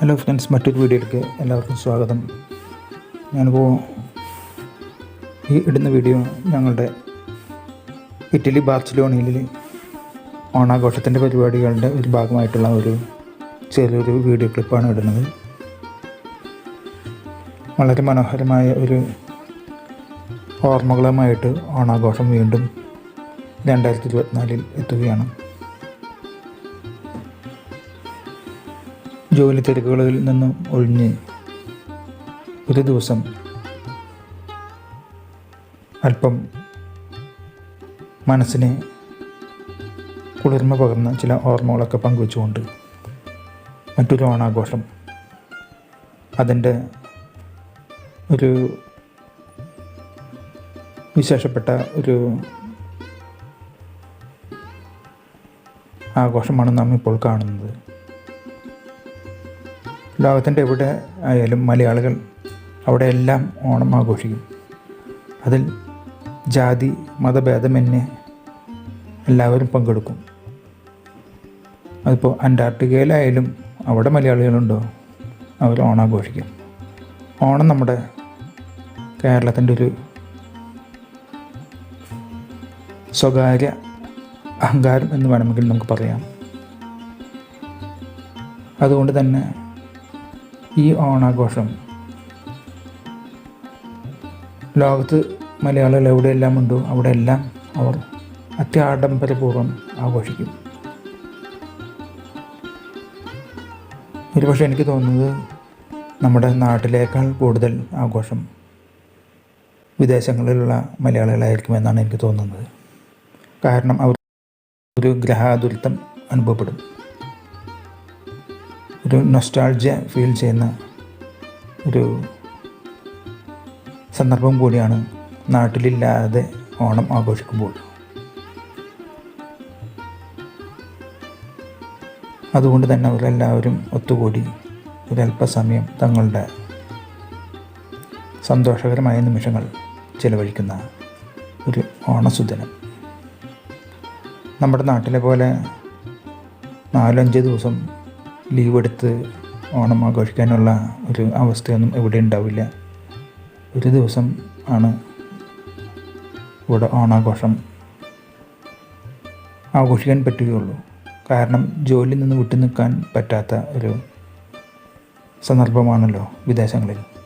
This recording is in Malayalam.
ഹലോ ഫ്രണ്ട്സ് മറ്റൊരു വീഡിയോയിലേക്ക് എല്ലാവർക്കും സ്വാഗതം. ഞാനിപ്പോൾ ഈ ഇടുന്ന വീഡിയോ ഞങ്ങളുടെ ഇറ്റലി ബാർസലോണയിൽ ഓണാഘോഷത്തിന്റെ പരിപാടികളുടെ ഒരു ഭാഗമായിട്ടുള്ള ഒരു ചെറിയൊരു വീഡിയോ ക്ലിപ്പാണ് ഇടുന്നത്. വളരെ മനോഹരമായ ഒരു ഓർമ്മകളുമായിട്ട് ഓണാഘോഷം വീണ്ടും രണ്ടായിരത്തി ഇരുപത്തിനാലിൽ എത്തുകയാണ്. ജോലി തിരക്കുകളിൽ നിന്നും ഒഴിഞ്ഞ് ഒരു ദിവസം അല്പം മനസ്സിന് കുളിർമ പകർന്ന ചില ഓർമ്മകളൊക്കെ പങ്കുവെച്ചുകൊണ്ട് മറ്റൊരു ഓണാഘോഷം. അതിന്റെ ഒരു വിശേഷപ്പെട്ട ഒരു ആഘോഷമാണ് നാം ഇപ്പോൾ കാണുന്നത്. ലോകത്തിന്റെ എവിടെ ആയാലും മലയാളികൾ അവിടെയെല്ലാം ഓണം ആഘോഷിക്കും. അതിൽ ജാതി മതഭേദമന്യേ എല്ലാവരും പങ്കെടുക്കും. അതിപ്പോൾ അന്റാർട്ടിക്കയിലായാലും അവിടെ മലയാളികളുണ്ടോ? അവർ ഓണാഘോഷിക്കും. ഓണം നമ്മുടെ കേരളത്തിന്റെ ഒരു സ്വകാര്യ അഹങ്കാരം എന്ന് വേണമെങ്കിൽ നമുക്ക് പറയാം. അതുകൊണ്ട് തന്നെ ഈ ഓണാഘോഷം. ലോകത്ത് മലയാളികൾ എവിടെയെല്ലാം ഉണ്ടോ അവിടെയെല്ലാം അവർ അത്യാഡംബരപൂർവം ആഘോഷിക്കും. ഒരുപക്ഷെ എനിക്ക് തോന്നുന്നത് നമ്മുടെ നാട്ടിലേക്കാൾ കൂടുതൽ ആഘോഷം വിദേശങ്ങളിലുള്ള മലയാളികളായിരിക്കും എന്നാണ് എനിക്ക് തോന്നുന്നത്. കാരണം അവർ ഒരു ഗ്രഹാതുരത്വം അനുഭവപ്പെടും. ഒരു നൊസ്റ്റാൾജിയ ഫീൽ ചെയ്യുന്ന ഒരു സന്ദർഭം കൂടിയാണ് നാട്ടിലില്ലാതെ ഓണം ആഘോഷിക്കുമ്പോൾ. അതുകൊണ്ട് തന്നെ അവരെല്ലാവരും ഒത്തുകൂടി ഒരല്പസമയം തങ്ങളുടെ സന്തോഷകരമായ നിമിഷങ്ങൾ ചിലവഴിക്കുന്ന ഒരു ഓണസുദിനം. നമ്മുടെ നാട്ടിലെ പോലെ നാലഞ്ച് ദിവസം ലീവ് എടുത്ത് ഓണം ആഘോഷിക്കാനുള്ള ഒരു അവസ്ഥയൊന്നും ഇവിടെ ഉണ്ടാവില്ല. ഒരു ദിവസം ആണ് ഇവിടെ ഓണാഘോഷം ആഘോഷിക്കാൻ പറ്റുകയുള്ളൂ. കാരണം ജോലിയിൽ നിന്ന് വിട്ടു നിൽക്കാൻ പറ്റാത്ത ഒരു സന്ദർഭമാണല്ലോ വിദേശങ്ങളിൽ.